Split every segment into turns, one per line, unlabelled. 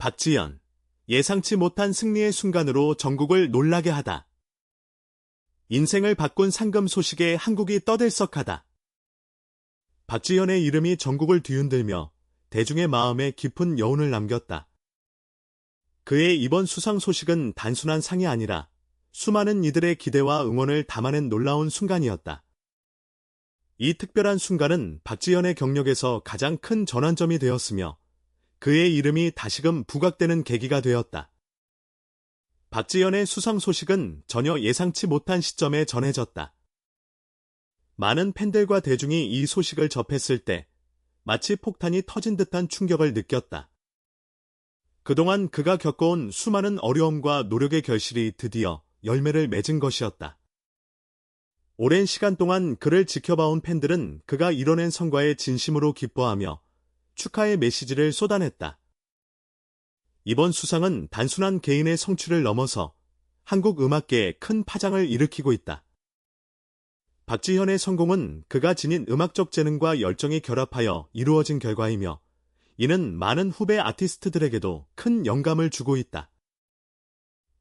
박지연. 예상치 못한 승리의 순간으로 전국을 놀라게 하다. 인생을 바꾼 상금 소식에 한국이 떠들썩하다. 박지연의 이름이 전국을 뒤흔들며 대중의 마음에 깊은 여운을 남겼다. 그의 이번 수상 소식은 단순한 상이 아니라 수많은 이들의 기대와 응원을 담아낸 놀라운 순간이었다. 이 특별한 순간은 박지연의 경력에서 가장 큰 전환점이 되었으며 그의 이름이 다시금 부각되는 계기가 되었다. 박지연의 수상 소식은 전혀 예상치 못한 시점에 전해졌다. 많은 팬들과 대중이 이 소식을 접했을 때 마치 폭탄이 터진 듯한 충격을 느꼈다. 그동안 그가 겪어온 수많은 어려움과 노력의 결실이 드디어 열매를 맺은 것이었다. 오랜 시간 동안 그를 지켜봐온 팬들은 그가 이뤄낸 성과에 진심으로 기뻐하며 축하의 메시지를 쏟아냈다. 이번 수상은 단순한 개인의 성취를 넘어서 한국 음악계에 큰 파장을 일으키고 있다. 박지현의 성공은 그가 지닌 음악적 재능과 열정이 결합하여 이루어진 결과이며 이는 많은 후배 아티스트들에게도 큰 영감을 주고 있다.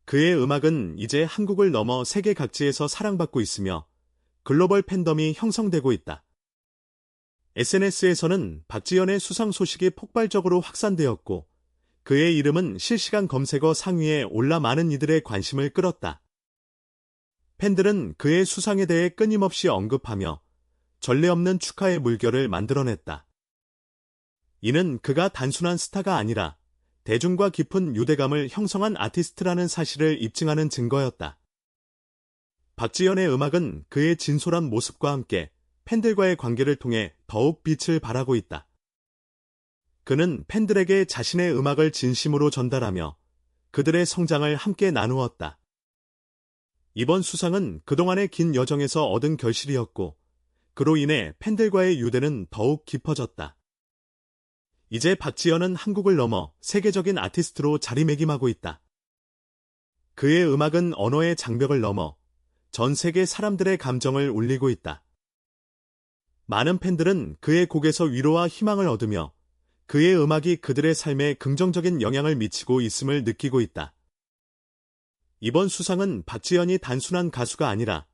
그의 음악은 이제 한국을 넘어 세계 각지에서 사랑받고 있으며 글로벌 팬덤이 형성되고 있다. SNS에서는 박지연의 수상 소식이 폭발적으로 확산되었고 그의 이름은 실시간 검색어 상위에 올라 많은 이들의 관심을 끌었다. 팬들은 그의 수상에 대해 끊임없이 언급하며 전례 없는 축하의 물결을 만들어냈다. 이는 그가 단순한 스타가 아니라 대중과 깊은 유대감을 형성한 아티스트라는 사실을 입증하는 증거였다. 박지연의 음악은 그의 진솔한 모습과 함께 팬들과의 관계를 통해 더욱 빛을 발하고 있다. 그는 팬들에게 자신의 음악을 진심으로 전달하며 그들의 성장을 함께 나누었다. 이번 수상은 그동안의 긴 여정에서 얻은 결실이었고, 그로 인해 팬들과의 유대는 더욱 깊어졌다. 이제 박지연은 한국을 넘어 세계적인 아티스트로 자리매김하고 있다. 그의 음악은 언어의 장벽을 넘어 전 세계 사람들의 감정을 울리고 있다. 많은 팬들은 그의 곡에서 위로와 희망을 얻으며 그의 음악이 그들의 삶에 긍정적인 영향을 미치고 있음을 느끼고 있다. 이번 수상은 박지연이 단순한 가수가 아니라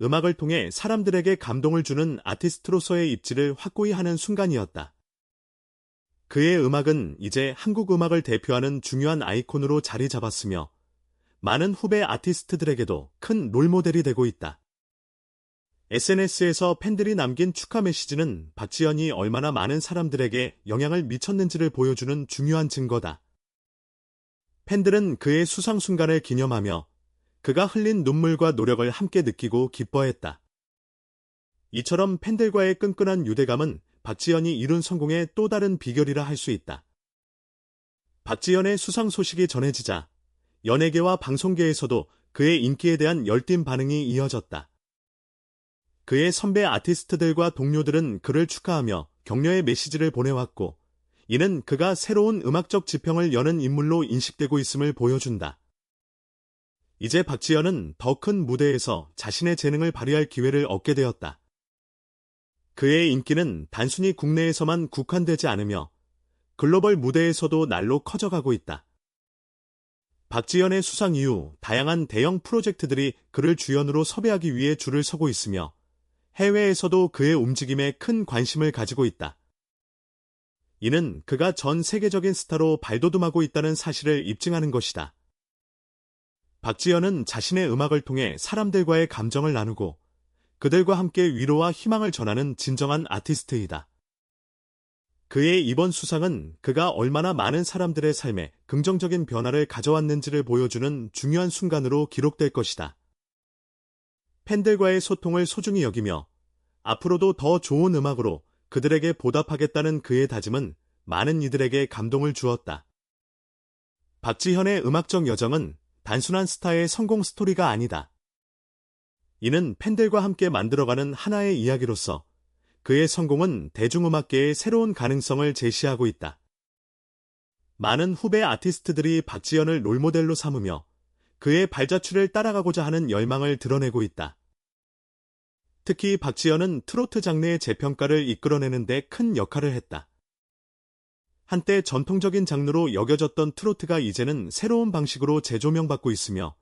음악을 통해 사람들에게 감동을 주는 아티스트로서의 입지를 확고히 하는 순간이었다. 그의 음악은 이제 한국 음악을 대표하는 중요한 아이콘으로 자리 잡았으며 많은 후배 아티스트들에게도 큰 롤모델이 되고 있다. SNS에서 팬들이 남긴 축하 메시지는 박지연이 얼마나 많은 사람들에게 영향을 미쳤는지를 보여주는 중요한 증거다. 팬들은 그의 수상 순간을 기념하며 그가 흘린 눈물과 노력을 함께 느끼고 기뻐했다. 이처럼 팬들과의 끈끈한 유대감은 박지연이 이룬 성공의 또 다른 비결이라 할 수 있다. 박지연의 수상 소식이 전해지자 연예계와 방송계에서도 그의 인기에 대한 열띤 반응이 이어졌다. 그의 선배 아티스트들과 동료들은 그를 축하하며 격려의 메시지를 보내왔고, 이는 그가 새로운 음악적 지평을 여는 인물로 인식되고 있음을 보여준다. 이제 박지연은 더 큰 무대에서 자신의 재능을 발휘할 기회를 얻게 되었다. 그의 인기는 단순히 국내에서만 국한되지 않으며 글로벌 무대에서도 날로 커져가고 있다. 박지연의 수상 이후 다양한 대형 프로젝트들이 그를 주연으로 섭외하기 위해 줄을 서고 있으며 해외에서도 그의 움직임에 큰 관심을 가지고 있다. 이는 그가 전 세계적인 스타로 발돋움하고 있다는 사실을 입증하는 것이다. 박지연은 자신의 음악을 통해 사람들과의 감정을 나누고 그들과 함께 위로와 희망을 전하는 진정한 아티스트이다. 그의 이번 수상은 그가 얼마나 많은 사람들의 삶에 긍정적인 변화를 가져왔는지를 보여주는 중요한 순간으로 기록될 것이다. 팬들과의 소통을 소중히 여기며 앞으로도 더 좋은 음악으로 그들에게 보답하겠다는 그의 다짐은 많은 이들에게 감동을 주었다. 박지현의 음악적 여정은 단순한 스타의 성공 스토리가 아니다. 이는 팬들과 함께 만들어가는 하나의 이야기로서 그의 성공은 대중음악계의 새로운 가능성을 제시하고 있다. 많은 후배 아티스트들이 박지현을 롤모델로 삼으며 그의 발자취를 따라가고자 하는 열망을 드러내고 있다. 특히 박지현은 트로트 장르의 재평가를 이끌어내는 데 큰 역할을 했다. 한때 전통적인 장르로 여겨졌던 트로트가 이제는 새로운 방식으로 재조명받고 있으며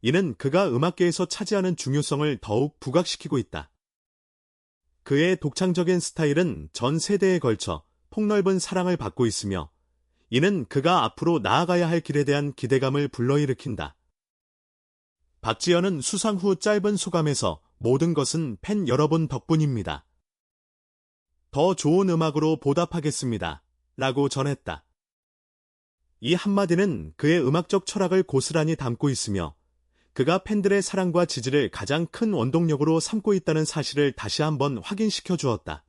이는 그가 음악계에서 차지하는 중요성을 더욱 부각시키고 있다. 그의 독창적인 스타일은 전 세대에 걸쳐 폭넓은 사랑을 받고 있으며 이는 그가 앞으로 나아가야 할 길에 대한 기대감을 불러일으킨다. 박지현은 수상 후 짧은 소감에서 모든 것은 팬 여러분 덕분입니다. 더 좋은 음악으로 보답하겠습니다. 라고 전했다. 이 한마디는 그의 음악적 철학을 고스란히 담고 있으며 그가 팬들의 사랑과 지지를 가장 큰 원동력으로 삼고 있다는 사실을 다시 한번 확인시켜 주었다.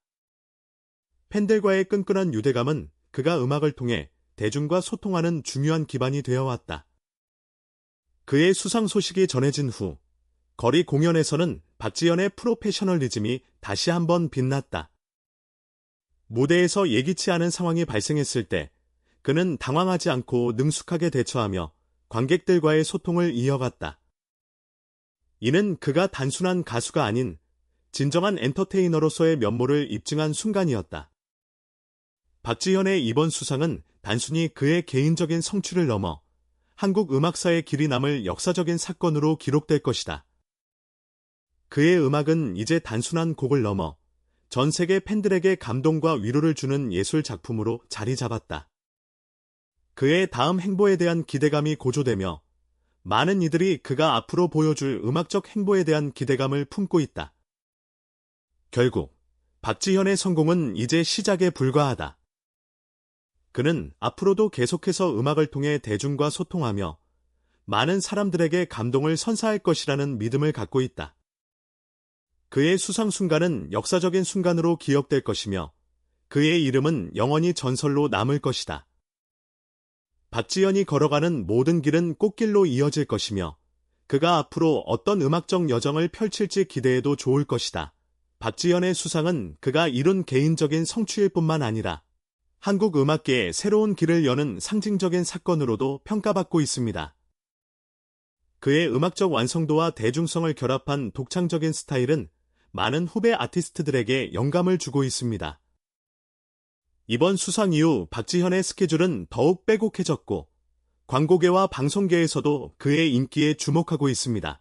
팬들과의 끈끈한 유대감은 그가 음악을 통해 대중과 소통하는 중요한 기반이 되어 왔다. 그의 수상 소식이 전해진 후 거리 공연에서는 박지연의 프로페셔널리즘이 다시 한번 빛났다. 무대에서 예기치 않은 상황이 발생했을 때 그는 당황하지 않고 능숙하게 대처하며 관객들과의 소통을 이어갔다. 이는 그가 단순한 가수가 아닌 진정한 엔터테이너로서의 면모를 입증한 순간이었다. 박지현의 이번 수상은 단순히 그의 개인적인 성취를 넘어 한국 음악사의 길이 남을 역사적인 사건으로 기록될 것이다. 그의 음악은 이제 단순한 곡을 넘어 전 세계 팬들에게 감동과 위로를 주는 예술 작품으로 자리 잡았다. 그의 다음 행보에 대한 기대감이 고조되며 많은 이들이 그가 앞으로 보여줄 음악적 행보에 대한 기대감을 품고 있다. 결국 박지현의 성공은 이제 시작에 불과하다. 그는 앞으로도 계속해서 음악을 통해 대중과 소통하며 많은 사람들에게 감동을 선사할 것이라는 믿음을 갖고 있다. 그의 수상 순간은 역사적인 순간으로 기억될 것이며 그의 이름은 영원히 전설로 남을 것이다. 박지연이 걸어가는 모든 길은 꽃길로 이어질 것이며 그가 앞으로 어떤 음악적 여정을 펼칠지 기대해도 좋을 것이다. 박지연의 수상은 그가 이룬 개인적인 성취일 뿐만 아니라 한국 음악계에 새로운 길을 여는 상징적인 사건으로도 평가받고 있습니다. 그의 음악적 완성도와 대중성을 결합한 독창적인 스타일은 많은 후배 아티스트들에게 영감을 주고 있습니다. 이번 수상 이후 박지현의 스케줄은 더욱 빼곡해졌고 광고계와 방송계에서도 그의 인기에 주목하고 있습니다.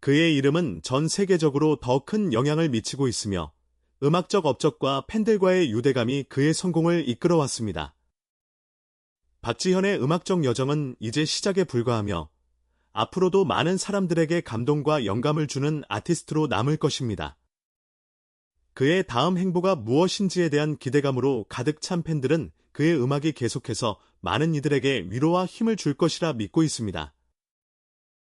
그의 이름은 전 세계적으로 더 큰 영향을 미치고 있으며 음악적 업적과 팬들과의 유대감이 그의 성공을 이끌어왔습니다. 박지현의 음악적 여정은 이제 시작에 불과하며 앞으로도 많은 사람들에게 감동과 영감을 주는 아티스트로 남을 것입니다. 그의 다음 행보가 무엇인지에 대한 기대감으로 가득 찬 팬들은 그의 음악이 계속해서 많은 이들에게 위로와 힘을 줄 것이라 믿고 있습니다.